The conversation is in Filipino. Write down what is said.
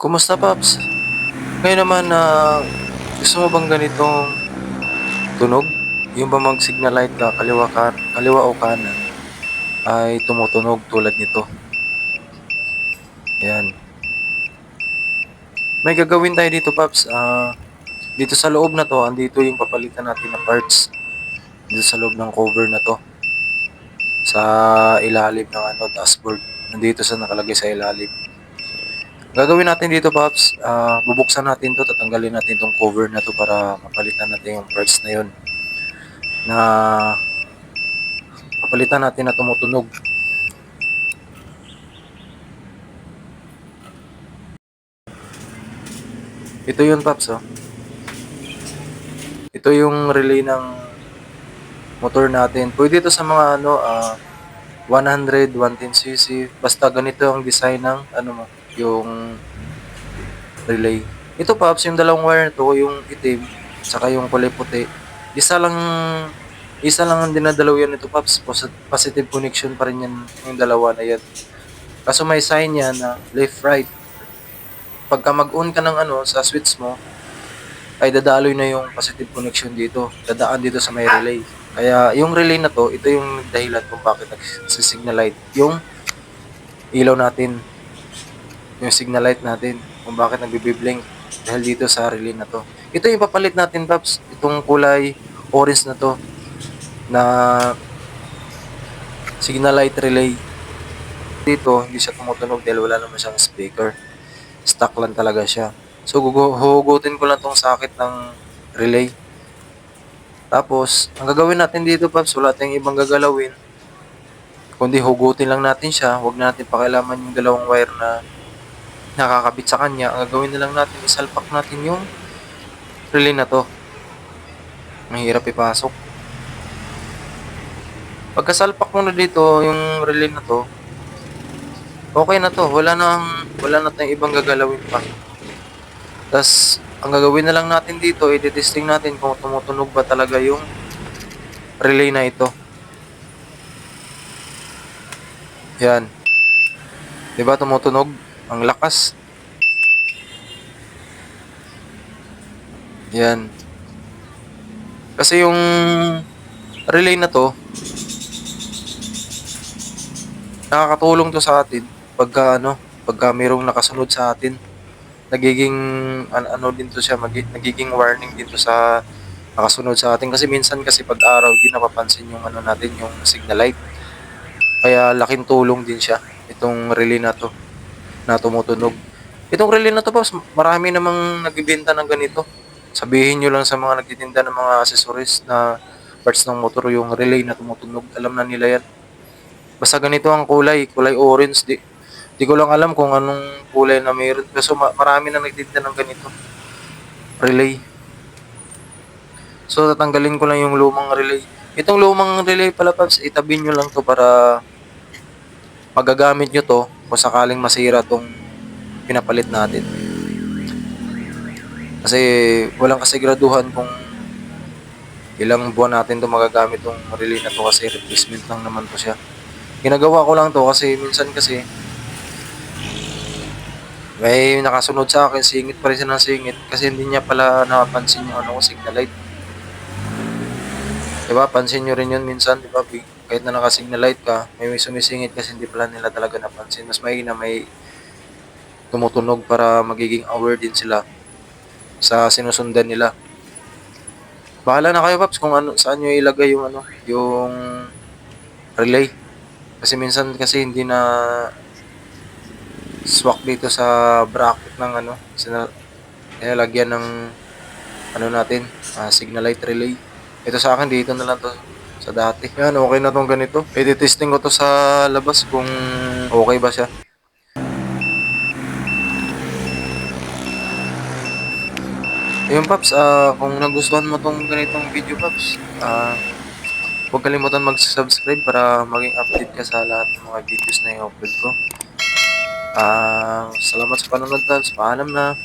Kumusta Paps? Ngayon naman na gusto mo bang ganitong tunog? Yung ba mag-signal light ka kaliwa, ka, kaliwa o kanan ay tumutunog tulad nito. Yan. May gagawin tayo dito Paps. Ah, dito sa loob na to, andito yung papalitan natin na parts. Dito sa loob ng cover na to. Sa ilalim ng ano, dashboard. Nandito sa nakalagay sa ilalim. Gagawin natin dito, Pops, ah, bubuksan natin to, tatanggalin natin tong cover na to para mapalitan natin yung parts na yun. Na papalitan natin na tumutunog. Ito yun, Pops, oh. Ito yung relay ng motor natin. Pwede ito sa mga ano, ah, 100, 110cc. Basta ganito ang design ng ano mo, yung relay. Ito Pops, yung dalawang wire na to, yung itim, saka yung kulay puti. Isa lang, isa lang ang dinadalaw yan ito. Posi- Positive connection pa rin yan, yung dalawa na yan. Kaso may sign yan na left, right. Pagka mag-on ka ng ano, sa switch mo, ay dadaloy na yung positive connection dito. Dadaan dito sa may relay. Kaya yung relay na to, ito yung dahilan kung bakit nagsisignal. Yung ilaw natin, yung signal light natin, kung bakit nagbibiblink dahil dito sa relay na to. Ito yung papalit natin, Paps. Itong kulay orange na to na signal light relay. Dito, hindi siya tumutunog dahil wala naman siyang speaker. Stock lang talaga siya. So, huhugutin ko lang tong sakit ng relay. Tapos, ang gagawin natin dito, Paps, wala tayong ibang gagalawin. Kundi hugutin lang natin siya. Huwag natin pakialaman yung dalawang wire na nakakabit sa kanya. Ang gagawin na lang natin, isalpak natin yung relay na to. Mahirap ipasok. Pagkasalpak mo na dito, yung relay na to, okay na to. Wala nang, wala na tayong ibang gagalawin pa. Tapos, ang gagawin na lang natin dito, i-testing natin kung tumutunog ba talaga yung relay na ito. Yan. 'Di ba tumutunog? Ang lakas. Yan. Kasi yung relay na to, nakakatulong to sa atin pagka ano, pagka mayroong nakasunod sa atin. Nagiging an- ano din to siya, magi- nagiging warning din to sa nakasunod sa atin kasi minsan kasi pag araw di napapansin yung ano natin yung signal light. Kaya laking tulong din siya itong relay na to na tumutunog. Itong relay na to boss, marami namang nagbibenta ng ganito. Sabihin nyo lang sa mga nagtitinda ng mga accessories na parts ng motor yung relay na tumutunog. Alam na nila yan. Basta ganito ang kulay, kulay orange. Di, di ko lang alam kung anong kulay na mayroon. Kasi ma- marami na nagtitinda ng ganito. Relay. So tatanggalin ko lang yung lumang relay. Itong lumang relay pala paps, itabi nyo lang to para magagamit nyo to kung sakaling masira tong pinapalit natin. Kasi walang kasiguraduhan kung ilang buwan natin to magagamit tong relay na to kasi replacement lang naman to siya. Ginagawa ko lang to kasi minsan kasi may nakasunod sa akin, singit pa rin siya ng singit kasi hindi niya pala napansin yung ano ko, signal light. Diba? Pansin nyo rin yun minsan, diba? Big- Kahit na naka-signal light ka, may, sumisingit kasi hindi pala nila talaga napansin. Mas may na may tumutunog para magiging aware din sila sa sinusundan nila. Bahala na kayo, Paps, kung ano, saan nyo ilagay yung ano, yung relay. Kasi minsan kasi hindi na swak dito sa bracket ng ano, nilalagyan ng ano natin, ah, signal light relay. Ito sa akin dito na lang to sa dati. Yan, okay na tong ganito. I-testing ko to sa labas kung okay ba siya. Ayun, Paps, ah, kung nagustuhan mo tong ganitong video, Paps, ah, huwag kalimutan mag-subscribe para maging update ka sa lahat ng mga videos na i-upload ko. Ah, salamat sa panonood, Paps. Paalam na.